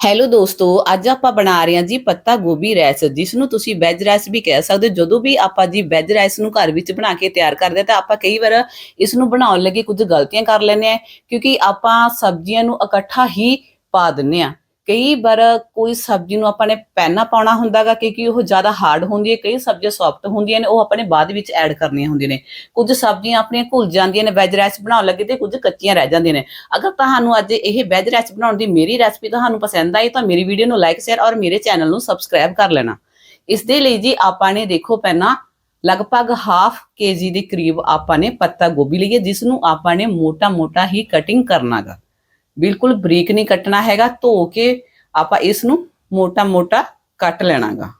Hello ਦੋਸਤੋ, ਅੱਜ ਆਪਾਂ ਬਣਾ ਰਹੇ ਹਾਂ ਜੀ ਪੱਤਾ ਗੋਭੀ ਰਾਈਸ ਜਿਸ ਨੂੰ ਤੁਸੀਂ ਵੈਜ ਰਾਈਸ ਵੀ ਕਹਿ ਸਕਦੇ ਹੋ। ਜਦੋਂ ਵੀ ਆਪਾਂ ਜੀ ਵੈਜ ਰਾਈਸ ਨੂੰ ਘਰ ਵਿੱਚ ਬਣਾ ਕੇ ਤਿਆਰ ਕਰਦੇ ਹਾਂ ਤਾਂ ਆਪਾਂ ਕਈ ਵਾਰ ਇਸ ਨੂੰ ਬਣਾਉਣ ਲੱਗੇ ਕੁਝ ਗਲਤੀਆਂ ਕਰ ਲੈਂਦੇ ਆ ਕਿਉਂਕਿ ਆਪਾਂ ਸਬਜ਼ੀਆਂ ਨੂੰ ਇਕੱਠਾ ਹੀ ਪਾ ਦਿੰਨੇ ਆ ਕਈ ਵਾਰ ਕੋਈ ਸਬਜ਼ੀ ਨੂੰ ਆਪਾਂ ਨੇ ਪਹਿਨਾ ਪਾਉਣਾ ਹੁੰਦਾਗਾ ਕਿਉਂਕਿ ਉਹ ਜ਼ਿਆਦਾ ਹਾਰਡ ਹੁੰਦੀ ਹੈ, ਕਈ ਸਬਜ਼ੀਆਂ ਸੌਫਟ ਹੁੰਦੀਆਂ ਨੇ, ਉਹ ਆਪਾਂ ਨੇ ਬਾਅਦ ਵਿੱਚ ਐਡ ਕਰਨੀਆਂ ਹੁੰਦੀਆਂ ਨੇ। ਕੁਝ ਸਬਜ਼ੀਆਂ ਆਪਣੀਆਂ ਘੁਲ ਜਾਂਦੀਆਂ ਨੇ ਵੈਜ ਰਾਈਸ ਬਣਾਉਣ ਲੱਗੇ ਤੇ ਕੁਝ ਕੱਚੀਆਂ ਰਹਿ ਜਾਂਦੀਆਂ ਨੇ। ਅਗਰ ਤੁਹਾਨੂੰ ਅੱਜ ਇਹ ਵੈਜ ਰੈਸਪੀ ਬਣਾਉਣ ਦੀ ਮੇਰੀ ਰੈਸਪੀ ਤੁਹਾਨੂੰ ਪਸੰਦ ਆਈ, ਤਾਂ ਮੇਰੀ ਵੀਡੀਓ ਨੂੰ ਲਾਈਕ ਸ਼ੇਅਰ ਔਰ ਮੇਰੇ ਚੈਨਲ ਨੂੰ ਸਬਸਕ੍ਰਾਈਬ ਕਰ ਲੈਣਾ। ਇਸ ਦੇ ਲਈ ਜੀ ਆਪਾਂ ਨੇ ਦੇਖੋ ਪਹਿਲਾਂ ਲਗਭਗ ਹਾਫ ਕੇਜੀ ਦੇ ਕਰੀਬ ਆਪਾਂ ਨੇ ਪੱਤਾ ਗੋਭੀ ਲਈ ਹੈ ਜਿਸ ਨੂੰ ਆਪਾਂ ਨੇ ਮੋਟਾ-ਮੋਟਾ ਹੀ ਕਟਿੰਗ ਕਰਨਾਗਾ। ਬਿਲਕੁਲ ਬਰੀਕ ਨਹੀਂ ਕੱਟਣਾ ਹੈਗਾ, ਧੋ ਕੇ ਆਪਾਂ ਇਸ ਨੂੰ ਮੋਟਾ-ਮੋਟਾ ਕੱਟ ਲੈਣਾਗਾ।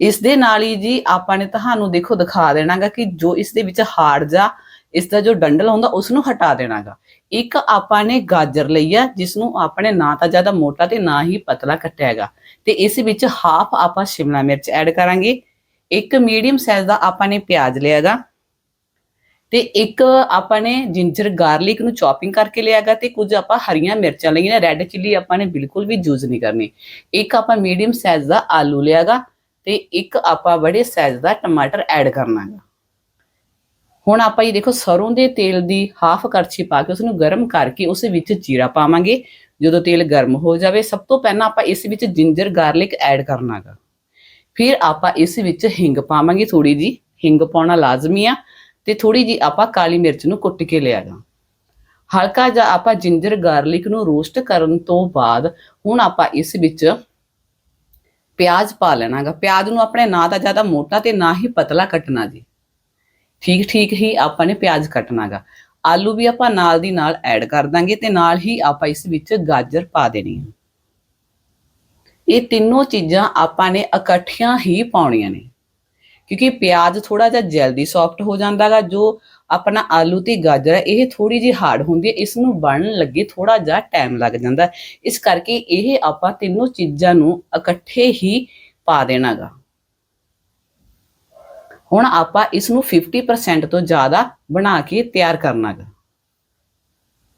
ਇਸ ਦੇ ਨਾਲ ਹੀ ਜੀ ਆਪਾਂ ਨੇ ਤੁਹਾਨੂੰ ਦੇਖੋ ਦਿਖਾ ਦੇਣਾਗਾ ਕਿ ਜੋ ਇਸ ਦੇ ਵਿੱਚ ਹਾਰਡ ਜਾ ਇਸ ਦਾ ਜੋ ਡੰਡਲ ਹੁੰਦਾ ਉਸ ਨੂੰ ਹਟਾ ਦੇਣਾਗਾ। ਇੱਕ ਆਪਾਂ ਨੇ ਗਾਜਰ ਲਈ ਆ ਜਿਸ ਨੂੰ ਆਪਣੇ ਨਾ ਤਾਂ ਜ਼ਿਆਦਾ ਮੋਟਾ ਤੇ ਨਾ ਹੀ ਪਤਲਾ ਕੱਟਿਆ ਹੈਗਾ। ਤੇ ਇਸ ਵਿੱਚ ਹਾਫ ਆਪਾਂ ਸ਼ਿਮਲਾ ਮਿਰਚ ਐਡ ਕਰਾਂਗੇ। ਇੱਕ ਮੀਡੀਅਮ ਸਾਈਜ਼ ਦਾ ਆਪਾਂ ਨੇ ਪਿਆਜ਼ ਲਿਆਗਾ ਤੇ ਇੱਕ ਆਪਾਂ ਨੇ ਜਿੰਜਰ ਗਾਰਲਿਕ ਨੂੰ ਚੌਪਿੰਗ ਕਰਕੇ ਲਿਆਗਾ ਤੇ ਕੁਝ ਆਪਾਂ ਹਰੀਆਂ ਮਿਰਚਾਂ ਲਈਆਂ ਰੈੱਡ ਚਿੱਲੀ ਆਪਾਂ ਨੇ ਬਿਲਕੁਲ ਵੀ ਯੂਜ਼ ਨਹੀਂ ਕਰਨੀ। ਇੱਕ ਆਪਾਂ ਮੀਡੀਅਮ ਸਾਈਜ਼ ਦਾ ਆਲੂ ਲਿਆਗਾ ਤੇ ਇੱਕ ਆਪਾਂ ਬੜੇ ਸਾਈਜ਼ ਦਾ ਟਮਾਟਰ ਐਡ ਕਰਨਾਗਾ ਹੁਣ ਆਪਾਂ ਇਹ ਦੇਖੋ ਸਰੋਂ ਦੇ ਤੇਲ ਦੀ ਹਾਫ ਕੜਛੀ ਪਾ ਕੇ ਉਸ ਨੂੰ ਗਰਮ ਕਰਕੇ ਉਸ ਵਿੱਚ ਜੀਰਾ ਪਾਵਾਂਗੇ। ਜਦੋਂ ਤੇਲ ਗਰਮ ਹੋ ਜਾਵੇ, ਸਭ ਤੋਂ ਪਹਿਲਾਂ ਆਪਾਂ ਇਸ ਵਿੱਚ ਜਿੰਜਰ ਗਾਰਲਿਕ ਐਡ ਕਰਨਾਗਾ ਫਿਰ ਆਪਾਂ ਇਸ ਵਿੱਚ ਹਿੰਗ ਪਾਵਾਂਗੇ ਥੋੜੀ ਜੀ ਹਿੰਗ ਪਾਉਣਾ ਲਾਜ਼ਮੀ ਆ। ਤੇ ਥੋੜੀ ਜੀ ਆਪਾਂ ਕਾਲੀ ਮਿਰਚ ਨੂੰ ਕੁੱਟ ਕੇ ਲਿਆਗਾ ਹਲਕਾ ਜਿਹਾ ਆਪਾਂ ਜਿੰਜਰ ਗਾਰਲਿਕ ਨੂੰ ਰੋਸਟ ਕਰਨ ਤੋਂ ਬਾਅਦ ਹੁਣ ਆਪਾਂ ਇਸ ਵਿੱਚ ਪਿਆਜ਼ ਪਾ ਲੈਣਾਗਾ ਪਿਆਜ਼ ਨੂੰ ਆਪਣੇ ਨਾ ਤਾਂ ਜ਼ਿਆਦਾ ਮੋਟਾ ਤੇ ਨਾ ਹੀ ਪਤਲਾ ਕੱਟਣਾ ਜੀ। ਠੀਕ ਠੀਕ ਹੀ ਆਪਾਂ ਨੇ ਪਿਆਜ਼ ਕੱਟਣਾਗਾ ਆਲੂ ਵੀ ਆਪਾਂ ਨਾਲ ਦੀ ਨਾਲ ਐਡ ਕਰ ਦਾਂਗੇ ਤੇ ਨਾਲ ਹੀ ਆਪਾਂ ਇਸ ਵਿੱਚ ਗਾਜਰ ਪਾ ਦੇਣੀ ਹੈ ਇਹ ਤਿੰਨੋਂ ਚੀਜ਼ਾਂ ਆਪਾਂ ਨੇ ਇਕੱਠੀਆਂ ਹੀ ਪਾਉਣੀਆਂ ਨੇ। ਕਿਉਂਕਿ ਪਿਆਜ਼ ਥੋੜਾ ਜਿਹਾ ਜਲਦੀ ਸੌਫਟ ਹੋ ਜਾਂਦਾਗਾ ਜੋ ਆਪਣਾ ਆਲੂ ਤੇ ਗਾਜਰ ਹੈ ਇਹ ਥੋੜੀ ਜਿਹੀ ਹਾਰਡ ਹੁੰਦੀ ਹੈ ਇਸ ਨੂੰ ਬਣਨ ਲੱਗੇ ਥੋੜਾ ਜਿਹਾ ਟਾਈਮ ਲੱਗ ਜਾਂਦਾ ਇਸ ਕਰਕੇ ਇਹ ਆਪਾਂ ਤਿੰਨੋਂ ਚੀਜ਼ਾਂ ਨੂੰ ਇਕੱਠੇ ਹੀ ਪਾ ਦੇਣਾਗਾ ਹੁਣ ਆਪਾਂ ਇਸ ਨੂੰ 50% ਤੋਂ ਜ਼ਿਆਦਾ ਬਣਾ ਕੇ ਤਿਆਰ ਕਰਨਾਗਾ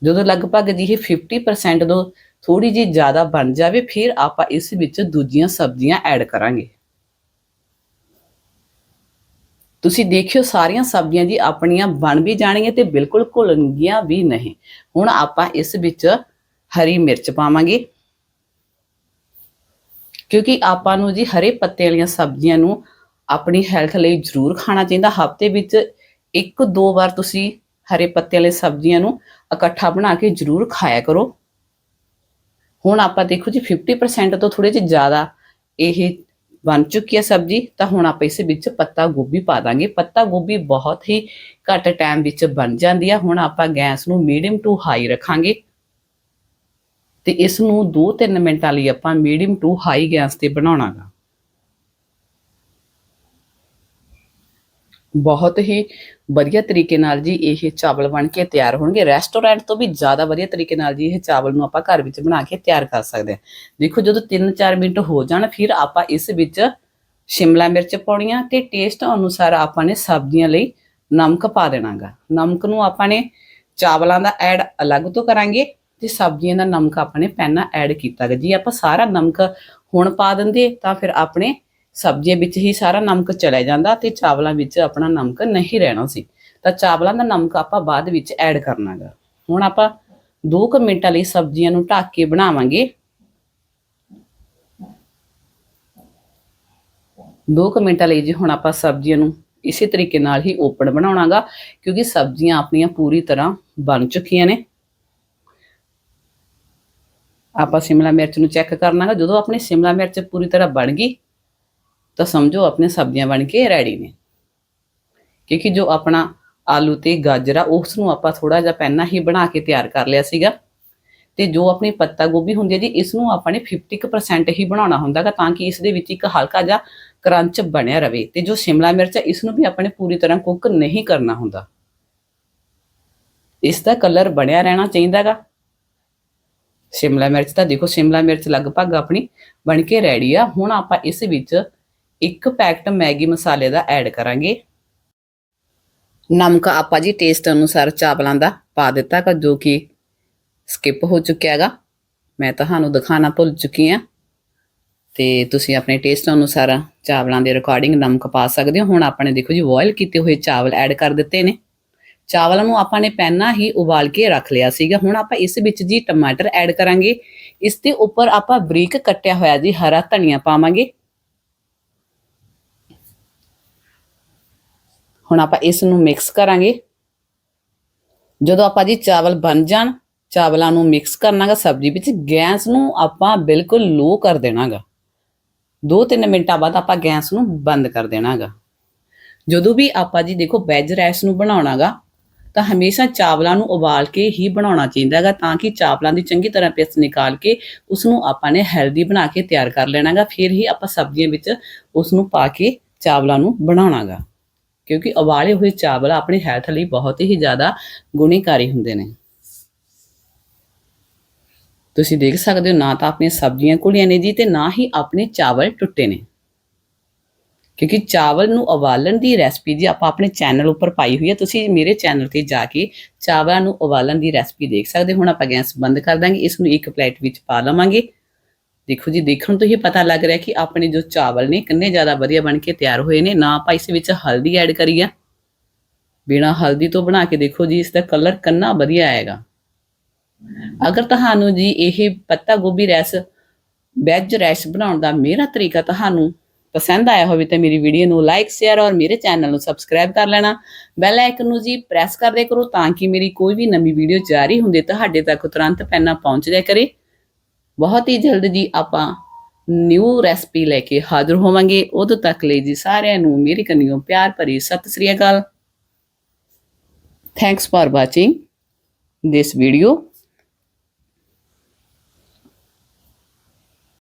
ਜਦੋਂ ਲਗਭਗ ਜੀ ਇਹ 50% ਤੋਂ ਥੋੜੀ ਜਿਹੀ ਜ਼ਿਆਦਾ ਬਣ ਜਾਵੇ, ਫਿਰ ਆਪਾਂ ਇਸ ਵਿੱਚ ਦੂਜੀਆਂ ਸਬਜ਼ੀਆਂ ਐਡ ਕਰਾਂਗੇ। ਤੁਸੀਂ ਦੇਖਿਓ ਸਾਰੀਆਂ ਸਬਜ਼ੀਆਂ ਜੀ ਆਪਣੀਆਂ ਬਣ ਵੀ ਜਾਣਗੀਆਂ ਤੇ ਬਿਲਕੁਲ ਘੁਲਣਗੀਆਂ ਵੀ ਨਹੀਂ। ਹੁਣ ਆਪਾਂ ਇਸ ਵਿੱਚ ਹਰੀ ਮਿਰਚ ਪਾਵਾਂਗੇ। ਕਿਉਂਕਿ ਆਪਾਂ ਨੂੰ ਜੀ ਹਰੇ ਪੱਤੇ ਵਾਲੀਆਂ ਸਬਜ਼ੀਆਂ ਨੂੰ ਆਪਣੀ ਹੈਲਥ ਲਈ ਜ਼ਰੂਰ ਖਾਣਾ ਚਾਹੀਦਾ। ਹਫ਼ਤੇ ਵਿੱਚ ਇੱਕ ਦੋ ਵਾਰ ਤੁਸੀਂ ਹਰੇ ਪੱਤੇ ਵਾਲੇ ਸਬਜ਼ੀਆਂ ਨੂੰ ਇਕੱਠਾ ਬਣਾ ਕੇ ਜ਼ਰੂਰ ਖਾਇਆ ਕਰੋ। ਹੁਣ ਆਪਾਂ ਦੇਖੋ ਜੀ 50% ਤੋਂ ਥੋੜੇ ਜਿਹਾ ਜ਼ਿਆਦਾ ਇਹ ਬਣ ਚੁੱਕੀ ਹੈ ਸਬਜ਼ੀ, ਤਾਂ ਹੁਣ ਆਪਾਂ ਇਸ ਵਿੱਚ ਪੱਤਾ ਗੋਭੀ ਪਾ ਦਾਂਗੇ। ਪੱਤਾ ਗੋਭੀ ਬਹੁਤ ਹੀ ਘੱਟ ਟਾਈਮ ਵਿੱਚ ਬਣ ਜਾਂਦੀ ਹੈ ਹੁਣ ਆਪਾਂ ਗੈਸ ਨੂੰ ਮੀਡੀਅਮ ਟੂ ਹਾਈ ਰੱਖਾਂਗੇ। ਤੇ ਇਸ ਨੂੰ 2-3 ਮਿੰਟਾਂ ਲਈ ਆਪਾਂ ਮੀਡੀਅਮ ਟੂ ਹਾਈ ਗੈਸ ਤੇ ਬਣਾਉਣਾਗਾ ਬਹੁਤ ਹੀ ਵਧੀਆ ਤਰੀਕੇ ਨਾਲ ਜੀ ਇਹ ਚਾਵਲ ਬਣ ਕੇ ਤਿਆਰ ਹੋਣਗੇ। ਰੈਸਟੋਰੈਂਟ ਤੋਂ ਵੀ ਜ਼ਿਆਦਾ ਵਧੀਆ ਤਰੀਕੇ ਨਾਲ ਜੀ ਇਹ ਚਾਵਲ ਨੂੰ ਆਪਾਂ ਘਰ ਵਿੱਚ ਬਣਾ ਕੇ ਤਿਆਰ ਕਰ ਸਕਦੇ ਹਾਂ। ਦੇਖੋ ਜਦੋਂ 3-4 ਮਿੰਟ ਹੋ ਜਾਣ, ਫਿਰ ਆਪਾਂ ਇਸ ਵਿੱਚ ਸ਼ਿਮਲਾ ਮਿਰਚ ਪਾਉਣੀਆਂ ਤੇ ਟੇਸਟ ਅਨੁਸਾਰ ਆਪਾਂ ਨੇ ਸਬਜ਼ੀਆਂ ਲਈ ਨਮਕ ਪਾ ਦੇਣਾਗਾ। ਨਮਕ ਨੂੰ ਆਪਾਂ ਨੇ ਚਾਵਲਾਂ ਦਾ ਐਡ ਅਲੱਗ ਤੋਂ ਕਰਾਂਗੇ ਤੇ ਸਬਜ਼ੀਆਂ ਦਾ ਨਮਕ ਆਪਾਂ ਨੇ ਪਹਿਲਾਂ ਐਡ ਕੀਤਾ ਗਾ। ਜੀ ਆਪਾਂ ਸਾਰਾ ਨਮਕ ਹੁਣ ਪਾ ਦਿੰਦੇ ਤਾਂ ਫਿਰ ਆਪਣੇ ਸਬਜ਼ੀਆਂ ਵਿੱਚ ਹੀ ਸਾਰਾ ਨਮਕ ਚਲਾ ਜਾਂਦਾ ਤੇ ਚਾਵਲਾਂ ਵਿੱਚ ਆਪਣਾ ਨਮਕ ਨਹੀਂ ਰਹਿਣਾ ਸੀ। ਤਾਂ ਚਾਵਲਾਂ ਦਾ ਨਮਕ ਆਪਾਂ ਬਾਅਦ ਵਿੱਚ ਐਡ ਕਰਨਾਗਾ। ਹੁਣ ਆਪਾਂ 2 ਕੁ ਮਿੰਟਾਂ ਲਈ ਸਬਜ਼ੀਆਂ ਨੂੰ ਢੱਕ ਕੇ ਬਣਾਵਾਂਗੇ। 2 ਕੁ ਮਿੰਟਾਂ ਲਈ ਜੀ ਹੁਣ ਆਪਾਂ ਸਬਜ਼ੀਆਂ ਨੂੰ ਇਸੇ ਤਰੀਕੇ ਨਾਲ ਹੀ ਓਪਨ ਬਣਾਉਣਾਗਾ, ਕਿਉਂਕਿ ਸਬਜ਼ੀਆਂ ਆਪਣੀਆਂ ਪੂਰੀ ਤਰ੍ਹਾਂ ਬਣ ਚੁੱਕੀਆਂ ਨੇ। ਆਪਾਂ ਸ਼ਿਮਲਾ ਮਿਰਚ ਨੂੰ ਚੈੱਕ ਕਰਨਾਗਾ। ਜਦੋਂ ਆਪਣੀ ਸ਼ਿਮਲਾ ਮਿਰਚ ਪੂਰੀ ਤਰ੍ਹਾਂ ਬਣ ਗਈ ਤਾਂ ਸਮਝੋ ਆਪਣੇ ਸਬਜ਼ੀਆਂ ਬਣ ਕੇ ਰੈਡੀ ਨੇ। ਕਿਉਂਕਿ ਜੋ ਆਪਣਾ ਆਲੂ ਤੇ ਗਾਜਰ ਆ ਉਸ ਨੂੰ ਆਪਾਂ ਥੋੜਾ ਜਿਹਾ ਪਹਿਲਾਂ ਹੀ ਬਣਾ ਕੇ ਤਿਆਰ ਕਰ ਲਿਆ ਸੀਗਾ। ਤੇ ਜੋ ਆਪਣੀ ਪੱਤਾ ਗੋਭੀ ਹੁੰਦੀ ਹੈ ਜੀ ਇਸ ਨੂੰ ਆਪਾਂ ਨੇ 50% ਹੀ ਬਣਾਉਣਾ ਹੁੰਦਾਗਾ ਤਾਂ ਕਿ ਇਸ ਦੇ ਵਿੱਚ ਇੱਕ ਹਲਕਾ ਜਿਹਾ ਕਰੰਚ ਬਣਿਆ ਰਵੇ। ਤੇ ਜੋ ਸ਼ਿਮਲਾ ਮਿਰਚ ਹੈ ਇਸ ਨੂੰ ਵੀ ਆਪਾਂ ਨੇ ਪੂਰੀ ਤਰ੍ਹਾਂ ਕੁੱਕ ਨਹੀਂ ਕਰਨਾ ਹੁੰਦਾ। ਇਸ ਦਾ ਕਲਰ ਬਣਿਆ ਰਹਿਣਾ ਚਾਹੀਦਾਗਾ ਸ਼ਿਮਲਾ ਮਿਰਚ ਤਾਂ ਦੇਖੋ, ਸ਼ਿਮਲਾ ਮਿਰਚ ਲਗਭਗ ਆਪਣੀ ਬਣ ਕੇ ਰੈਡੀ ਆ। ਹੁਣ ਆਪਾਂ ਇਸ ਵਿੱਚ ਇੱਕ ਪੈਕਟ ਮੈਗੀ ਮਸਾਲੇ ਦਾ ਐਡ ਕਰਾਂਗੇ। ਨਮਕ ਆਪਾਂ ਜੀ ਟੇਸਟ ਅਨੁਸਾਰ ਚਾਵਲਾਂ ਦਾ ਪਾ ਦਿੱਤਾ ਕਿ ਜੋ ਕਿ ਸਕਿਪ ਹੋ ਚੁੱਕਿਆ ਹੈਗਾ ਮੈਂ ਤੁਹਾਨੂੰ ਦਿਖਾਣਾ ਭੁੱਲ ਚੁੱਕੀ ਹਾਂ ਤੇ ਤੁਸੀਂ ਆਪਣੇ ਟੇਸਟ ਅਨੁਸਾਰ ਚਾਵਲਾਂ ਦੇ ਰਿਕਾਰਡਿੰਗ ਨਮਕ ਪਾ ਸਕਦੇ ਹੋ। ਹੁਣ ਆਪਾਂ ਨੇ ਦੇਖੋ ਜੀ ਬੋਇਲ ਕੀਤੇ ਹੋਏ ਚਾਵਲ ਐਡ ਕਰ ਦਿੱਤੇ ਨੇ। ਚਾਵਲਾਂ ਨੂੰ ਆਪਾਂ ਨੇ ਪਹਿਲਾਂ ਹੀ ਉਬਾਲ ਕੇ ਰੱਖ ਲਿਆ ਸੀਗਾ। ਹੁਣ ਆਪਾਂ ਇਸ ਵਿੱਚ ਜੀ ਟਮਾਟਰ ਐਡ ਕਰਾਂਗੇ। ਇਸ ਦੇ ਉੱਪਰ ਆਪਾਂ ਬਰੀਕ ਕੱਟਿਆ ਹੋਇਆ ਜੀ ਹਰਾ ਧਨੀਆ ਪਾਵਾਂਗੇ। ਹੁਣ ਆਪਾਂ ਇਸ ਨੂੰ ਮਿਕਸ ਕਰਾਂਗੇ। ਜਦੋਂ ਆਪਾਂ ਜੀ ਚਾਵਲ ਬਣ ਜਾਣ, ਚਾਵਲਾਂ ਨੂੰ ਮਿਕਸ ਕਰਨਾਗਾ, ਸਬਜ਼ੀ ਵਿੱਚ ਗੈਸ ਨੂੰ ਆਪਾਂ ਬਿਲਕੁਲ ਲੋ ਕਰ ਦੇਣਾਗਾ। 2-3 ਮਿੰਟਾਂ ਬਾਅਦ ਆਪਾਂ ਗੈਸ ਨੂੰ ਬੰਦ ਕਰ ਦੇਣਾਗਾ। ਜਦੋਂ ਵੀ ਆਪਾਂ ਜੀ ਦੇਖੋ ਵੈਜ ਰਾਈਸ ਨੂੰ ਬਣਾਉਣਾਗਾ, ਤਾਂ ਹਮੇਸ਼ਾ ਚਾਵਲਾਂ ਨੂੰ ਉਬਾਲ ਕੇ ਹੀ ਬਣਾਉਣਾ ਚਾਹੀਦਾ ਚਾਹੀਦਾਗਾ, ਤਾਂ ਕਿ ਚਾਵਲਾਂ ਦੀ ਚੰਗੀ ਤਰ੍ਹਾਂ ਪੇਸਟ ਨਿਕਾਲ ਕੇ ਉਸ ਨੂੰ ਆਪਾਂ ਨੇ ਹੈਲਦੀ ਬਣਾ ਕੇ ਤਿਆਰ ਕਰ ਲੈਣਾਗਾ, ਫਿਰ ਹੀ ਆਪਾਂ ਸਬਜ਼ੀਆਂ ਵਿੱਚ ਉਸ ਨੂੰ ਪਾ ਕੇ ਚਾਵਲਾਂ ਨੂੰ ਬਣਾਉਣਾਗਾ। ਕਿਉਂਕਿ ਉਬਾਲੇ ਹੋਏ ਚਾਵਲ ਆਪਣੀ ਹੈਲਥ ਲਈ ਬਹੁਤ ਹੀ ਜ਼ਿਆਦਾ ਗੁਣੀਕਾਰੀ ਹੁੰਦੇ ਨੇ। ਤੁਸੀਂ ਦੇਖ ਸਕਦੇ ਹੋ, ਨਾ ਤਾਂ ਆਪਣੀਆਂ ਸਬਜ਼ੀਆਂ ਘੁਲੀਆਂ ਨੇ ਜੀ ਤੇ ਨਾ ਹੀ ਆਪਣੇ ਚਾਵਲ ਟੁੱਟੇ ਨੇ। ਕਿਉਂਕਿ ਚਾਵਲ ਨੂੰ ਉਬਾਲਣ ਦੀ ਰੈਸਪੀ ਜੀ ਆਪਾਂ ਆਪਣੇ ਚੈਨਲ ਉੱਪਰ ਪਾਈ ਹੋਈ ਹੈ। ਤੁਸੀਂ ਮੇਰੇ ਚੈਨਲ ਤੇ ਜਾ ਕੇ ਚਾਵਲਾਂ ਨੂੰ ਉਬਾਲਣ ਦੀ ਰੈਸਪੀ ਦੇਖ ਸਕਦੇ ਹੋ। ਹੁਣ ਆਪਾਂ ਗੈਸ ਬੰਦ ਕਰ ਦਾਂਗੇ, ਇਸ ਨੂੰ ਇੱਕ ਪਲੇਟ ਵਿੱਚ ਪਾ ਲਵਾਂਗੇ। ਦੇਖੋ ਜੀ, ਦੇਖਣ ਤੋਂ ਹੀ ਪਤਾ ਲੱਗ ਰਿਹਾ ਕਿ ਆਪਣੇ ਜੋ ਚਾਵਲ ਨੇ, ਕਿੰਨੇ ਜ਼ਿਆਦਾ ਵਧੀਆ ਬਣ ਕੇ ਤਿਆਰ ਹੋਏ ਨੇ। ਨਾ ਆਪਾਂ ਇਸ ਵਿੱਚ ਹਲਦੀ ਐਡ ਕਰੀ ਆ। ਬਿਨਾ ਹਲਦੀ ਤੋਂ ਬਣਾ ਕੇ ਦੇਖੋ ਜੀ, ਇਸ ਦਾ ਕਲਰ ਕਿੰਨਾ ਵਧੀਆ ਆਏਗਾ। ਅਗਰ ਤੁਹਾਨੂੰ ਜੀ ਇਹ ਪੱਤਾ ਗੋਭੀ ਰੈਸ ਵੈਜ ਰੈਸ ਬਣਾਉਣ ਦਾ ਮੇਰਾ ਤਰੀਕਾ ਤੁਹਾਨੂੰ ਪਸੰਦ ਆਇਆ ਹੋਵੇ ਤਾਂ ਮੇਰੀ ਵੀਡੀਓ ਨੂੰ ਲਾਈਕ ਸ਼ੇਅਰ ਔਰ ਮੇਰੇ ਚੈਨਲ ਨੂੰ ਸਬਸਕ੍ਰਾਈਬ ਕਰ ਲੈਣਾ। ਬੈਲ ਆਈਕਨ ਨੂੰ ਜੀ ਪ੍ਰੈਸ ਕਰਦੇ ਕਰੋ ਤਾਂ ਕਿ ਮੇਰੀ ਕੋਈ ਵੀ ਨਵੀਂ ਵੀਡੀਓ ਜਾਰੀ ਹੁੰਦੇ ਤੁਹਾਡੇ ਤੱਕ ਤੁਰੰਤ ਪਹਿਲਾਂ ਪਹੁੰਚ ਜਾਇਆ ਕਰੇ। ਬਹੁਤ ਹੀ ਜਲਦ ਜੀ ਆਪਾਂ ਨਿਊ ਰੈਸਪੀ ਲੈ ਕੇ ਹਾਜ਼ਰ ਹੋਵਾਂਗੇ। ਉਦੋਂ ਤੱਕ ਲਈ ਜੀ ਸਾਰਿਆਂ ਨੂੰ ਮੇਰੀ ਕੰਨਿਓ ਪਿਆਰ ਭਰੀ Sat Sri Akal. Thanks for watching this video.